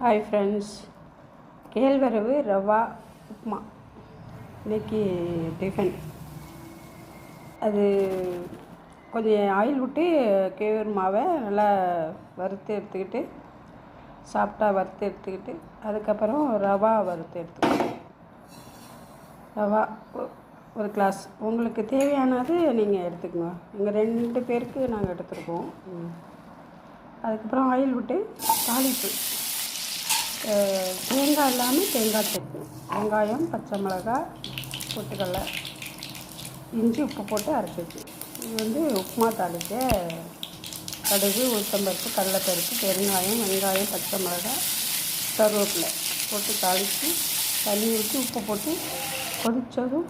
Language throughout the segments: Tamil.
ஹாய் ஃப்ரெண்ட்ஸ் கேழ்வரகு ரவா உப்புமா. இன்னைக்கு டிஃபன் அது கொஞ்சம் ஆயில் விட்டு கேழ்வரு மாவை நல்லா வறுத்து எடுத்துக்கிட்டு சாப்பிட்டா வறுத்து எடுத்துக்கிட்டு அதுக்கப்புறம் ரவா வறுத்து எடுத்துக்கிட்டு ரவா ஒரு கிளாஸ் உங்களுக்கு தேவையானது நீங்கள் எடுத்துக்கோங்க. எங்கள் ரெண்டு பேருக்கு நாங்கள் எடுத்துருக்கோம். ம். அதுக்கப்புறம் ஆயில் விட்டு தாளிப்பு. தேங்காய் இல்லாமல் தேங்காய் சட்னி வெங்காயம் பச்சை மிளகாய் பொட்டுக்கடலை இஞ்சி உப்பு போட்டு அரைச்சி வச்சு இது வந்து உப்புமா தாளிக்க கடுகு உளுத்தம்பருப்பு கடலைப்பருப்பு பெருங்காயம் வெங்காயம் பச்சை மிளகாய் கருவேப்பிலை போட்டு தாளித்து தண்ணி ஊற்றி உப்பு போட்டு கொதித்ததும்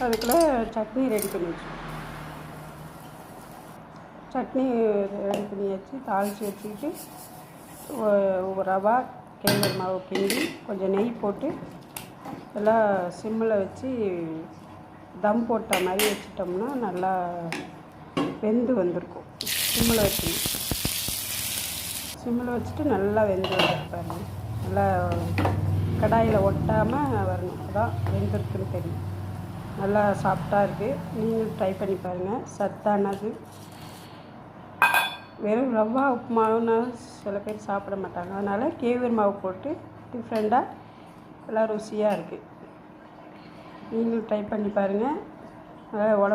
அதுக்குள்ளே சட்னி ரெடி பண்ணி சட்னி ரெடி பண்ணி வச்சு தாளித்து வச்சுக்கிட்டு ரவா கேழ்வரகு மாவு கிண்டி கொஞ்சம் நெய் போட்டு எல்லாம் சிம்மில் வச்சு தம் போட்ட மாதிரி வச்சிட்டோம்னா நல்லா வெந்து வந்திருக்கும். சிம்மில் வச்சுக்கணும். சிம்மில் வச்சுட்டு நல்லா வெந்து வந்துருக்கு நல்லா கடாயில் ஒட்டாமல் வரணும். அதான் வெந்திருக்குன்னு தெரியும். நல்லா சாஃப்டாக இருக்குது நீங்களும் ட்ரை பண்ணி பாருங்கள் சத்தானது. வெறும் ரவா உப்புமாவுன்னு சில பேர் சாப்பிட மாட்டாங்க. அதனால் கேவூர் மாவு போட்டு டிஃப்ரெண்ட்டாக நல்லா ருசியாக இருக்குது நீங்களும் ட்ரை பண்ணி பாருங்கள் நல்லா உடம்பு